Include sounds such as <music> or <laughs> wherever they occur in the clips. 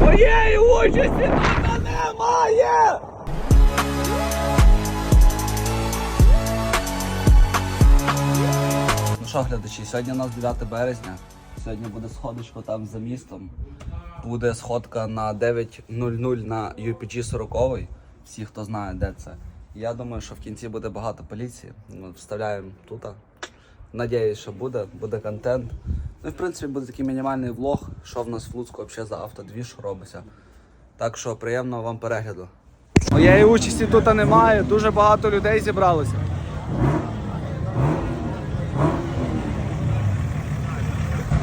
Моєї участі тут немає! Ну що, глядачі, сьогодні у нас 9 березня. Сьогодні буде сходочка там за містом. Буде сходка на 9.00 на UPG 40. Всі, хто знає, де це. Я думаю, що в кінці буде багато поліції. Ну, Вставляємо тут. Надіюсь, що буде, буде контент. Ну і в принципі буде такий мінімальний влог, що в нас в Луцьку взагалі за автодвіж робиться. Так що приємного вам перегляду. Моєї участі тут немає, дуже багато людей зібралося.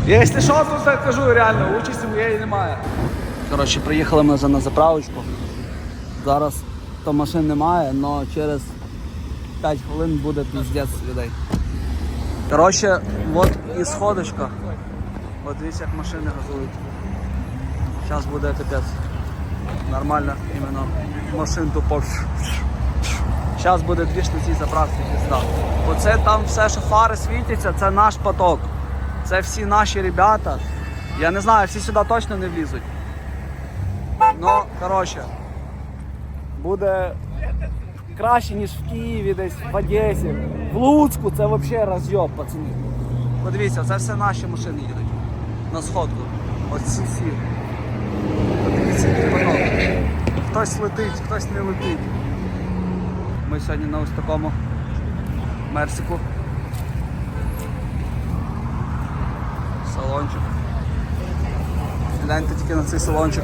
Якщо що, тут кажу реально, участі моєї немає. Коротше, приїхали ми вже на заправочку. Зараз то машин немає, але через 5 хвилин буде піздець людей. Коротше, от і сходочка. От дивіться, як машини газують. Зараз буде капець. Нормально іменно. Машин тупо. Зараз буде дві цій заправці пізда. Оце там все, що фари світяться, це наш поток. Це всі наші ребята. Я не знаю, всі сюди точно не влізуть. Ну, коротше, Буде краще, ніж в Києві, десь в Одесі. В Луцьку це взагалі розйоб, пацани. подивіться, це все наші машини їдуть. На сходку. Ось ці всі. Подивіться, поток. Хтось летить, хтось не летить. Ми сьогодні на ось такому мерсику. Салончик. Гляньте тільки на цей салончик.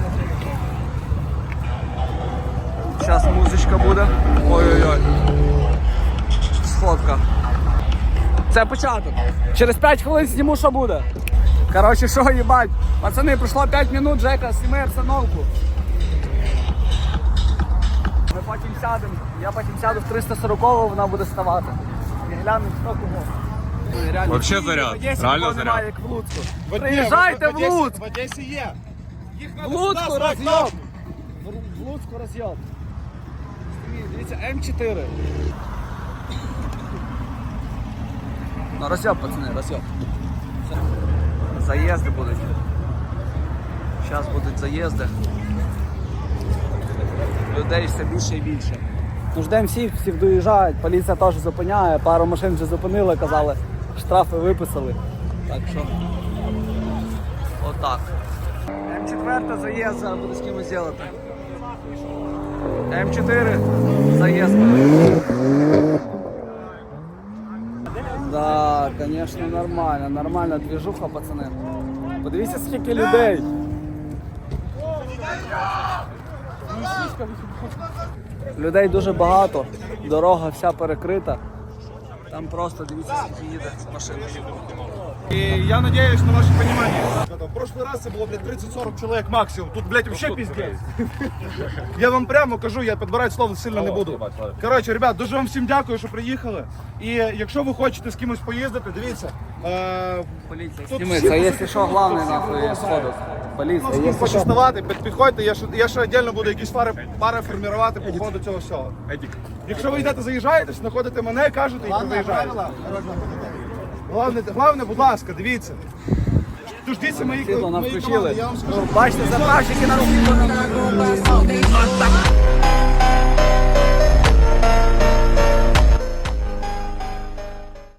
Зараз музичка буде. Ой-ой-ой. Сходка. Це початок. Через 5 хвилин зніму, що буде. Коротше, що їбать. Пацани, пройшло 5 минут, Жека, сніми обстановку. Ми потім сядемо. Я потім сяду в 340 вона буде ставати. І глянемо, хто кого. Реально, Вообще заряд. в Реально заряд. Немає, як в Луцьку. Приїжджайте в Луцьк! В Одесі є. Їх В надо Луцьку розйоб! В- Луцьку розйоб. Дивіться, М4. Ну, роз'єб, пацани, роз'єб. Заїзди будуть. Зараз будуть заїзди. Людей все більше і більше. Ну, ждемо всіх, всіх доїжджають, поліція теж зупиняє, пару машин вже зупинили, казали, штрафи виписали. Так що. Отак. М4 заїзд зараз буде з кимось зробити. М4 заезд. Да, звісно, нормально, нормальна движуха, пацани. Подивіться, скільки людей. Людей дуже багато, дорога вся перекрита. Там просто дивіться, скільки їде машин. І я надіюсь на ваше розуміння. В прошлый раз це було, блядь, 30-40 чоловік максимум. Тут, блядь, вообще пиздец. <laughs> Я вам прямо кажу, я підбирати слово сильно не буду. Коротше, ребят, дуже вам всім дякую, що приїхали. І якщо ви хочете з кимось поїздити, дивіться. Е, Поліція. тут це якщо що, головне нахуй сходу. Ну, Поліція. ставати, під- підходьте, я ще, я ще віддільно буду якісь пари, пари формувати по ходу цього всього. Якщо ви йдете, заїжджаєте, знаходите мене, кажете і ви Головне, головне, будь ласка, дивіться. Дождіться нам моєї включили. команди, я вам скажу. Бачите, заправщики на руки.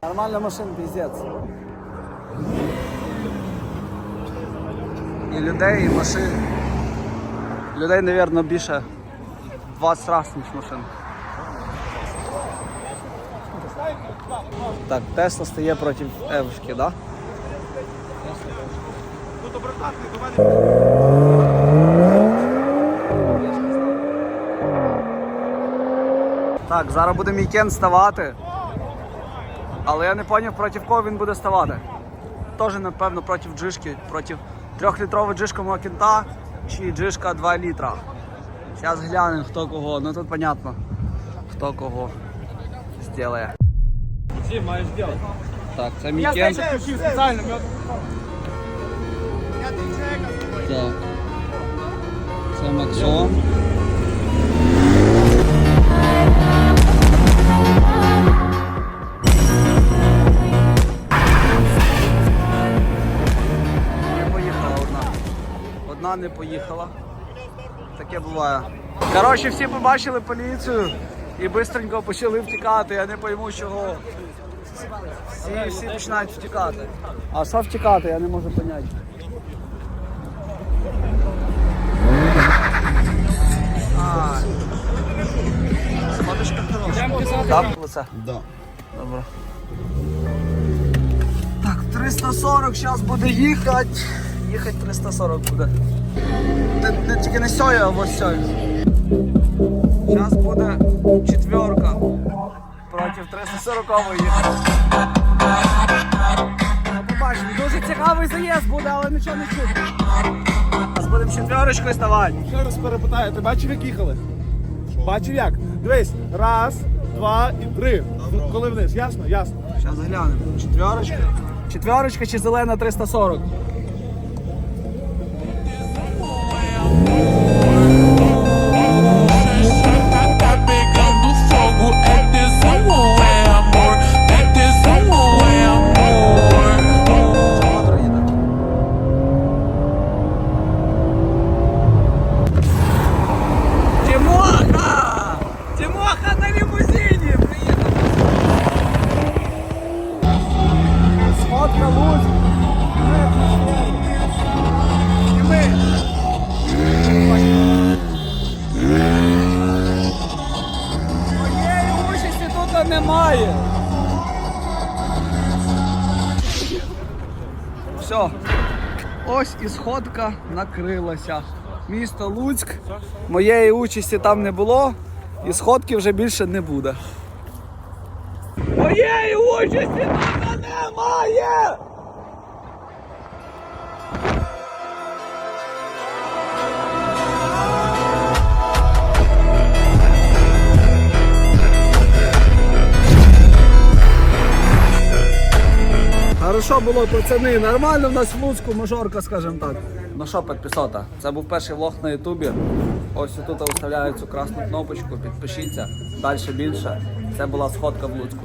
Нормальна машина, піздець. І людей, і машин. Людей, мабуть, більше 20 разів, ніж машин. Так, Тесла стає проти Евшки, да? Так, зараз буде мій кен ставати. Але я не зрозумів, проти кого він буде ставати. Теж, напевно, проти джишки, проти трьохлітрової джишка мого кента чи джишка 2 літра. Зараз глянемо, хто кого. Ну тут понятно, хто кого зробить. Всі, маєш делать. Так, це мій Я кент. знаю, що спеціально. Я ти чоловіка. Так. Це Максон. Не поїхала одна. Одна не поїхала. Таке буває. Коротше, всі побачили поліцію і швидко почали втікати. Я не пойму чого. Всі, всі починають втікати. А що втікати, я не можу зрозуміти. А. Фоточка хороша. Так, лице? Да. Добре. Так, 340 зараз буде їхати. Їхати 340 буде. Не, не тільки не сьою, а ось сьою. 340 їхати. Ну, Побачимо, дуже цікавий заїзд буде, але нічого не чути. Зараз будемо четверочкою ставати. Ще раз перепитаю, ти бачив, як їхали? Бачив як? Дивись, раз, два і три. Коли вниз, ясно? Ясно. Зараз заглянемо. Четверочка. Четверочка чи зелена 340? Немає. Все. Ось і сходка накрилася. Місто Луцьк. Моєї участі там не було, і сходки вже більше не буде. Моєї участі там немає! Хорошо було, пацани, нормально в нас в Луцьку мажорка, скажімо так. Ну що, підписота, це був перший влог на Ютубі. Ось тут виставляю цю красну кнопочку, підпишіться. Далі більше. Це була сходка в Луцьку.